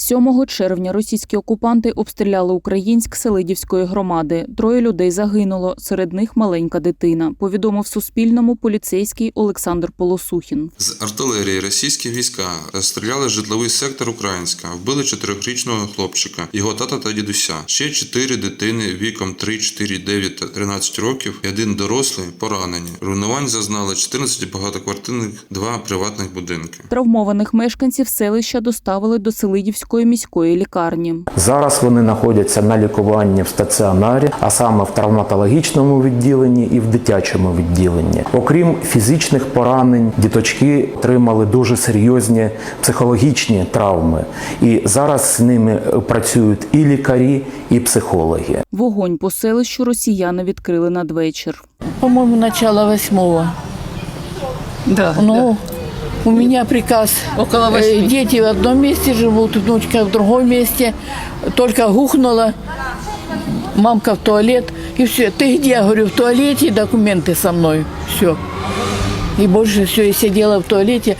7 червня російські окупанти обстріляли Українськ Селидівської громади. Троє людей загинуло, серед них маленька дитина. Повідомив Суспільному поліцейський Олександр Полосухін. З артилерії російські війська розстріляли житловий сектор Українська, вбили чотирьохрічного хлопчика, його тата та дідуся. Ще чотири дитини віком 3, 4, 9 та 13 років і один дорослий поранені. Руйнувань зазнали 14 багатоквартирних, два приватних будинки. Травмованих мешканців селища доставили до Селидівської міської лікарні. Зараз вони знаходяться на лікуванні в стаціонарі, а саме в травматологічному відділенні і в дитячому відділенні. Окрім фізичних поранень, діточки отримали дуже серйозні психологічні травми. І зараз з ними працюють і лікарі, і психологи. Вогонь по селищу росіяни відкрили надвечір. По-моему, начало восьмого. Да, Ну, у меня приказ. Около э, восьми. Дети в одном месте живут, внучка в другом месте. Только гухнула, мамка в туалет. И все. Ты где? Я говорю, в туалете, документы со мной. Все. И больше все, я сидела в туалете.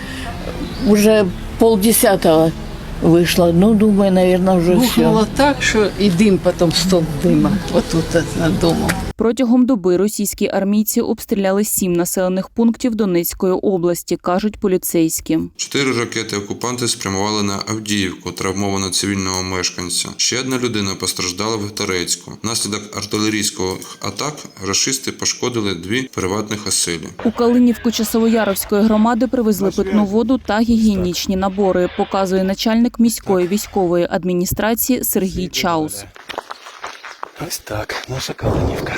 Уже полдесятого вышла. Ну, думаю, наверное, уже все. Так, що і дим потім стовп дима. Отут от над домом. Протягом доби російські армійці обстріляли сім населених пунктів Донецької області, кажуть поліцейські. Чотири ракети окупанти спрямували на Авдіївку, травмовано цивільного мешканця. Ще одна людина постраждала в Гторецьку. Внаслідок артилерійських атак рашисти пошкодили дві приватних оселі. У Калинівку Часовояровської громади привезли питну воду та гігієнічні набори, показує начальник міської військової адміністрації Сергій Чаус. Ось так, наша Калинівка.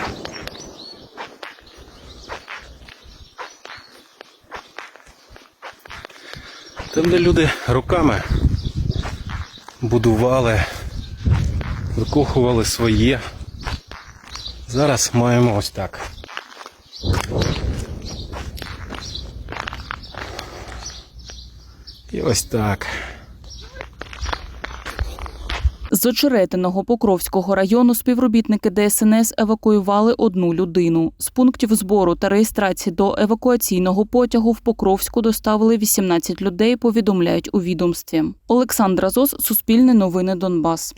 Там, де люди руками будували, викохували своє. Зараз маємо ось так. І ось так. З очеретиного Покровського району співробітники ДСНС евакуювали одну людину. З пунктів збору та реєстрації до евакуаційного потягу в Покровську доставили 18 людей, повідомляють у відомстві. Олександра Зос, Суспільне новини Донбас.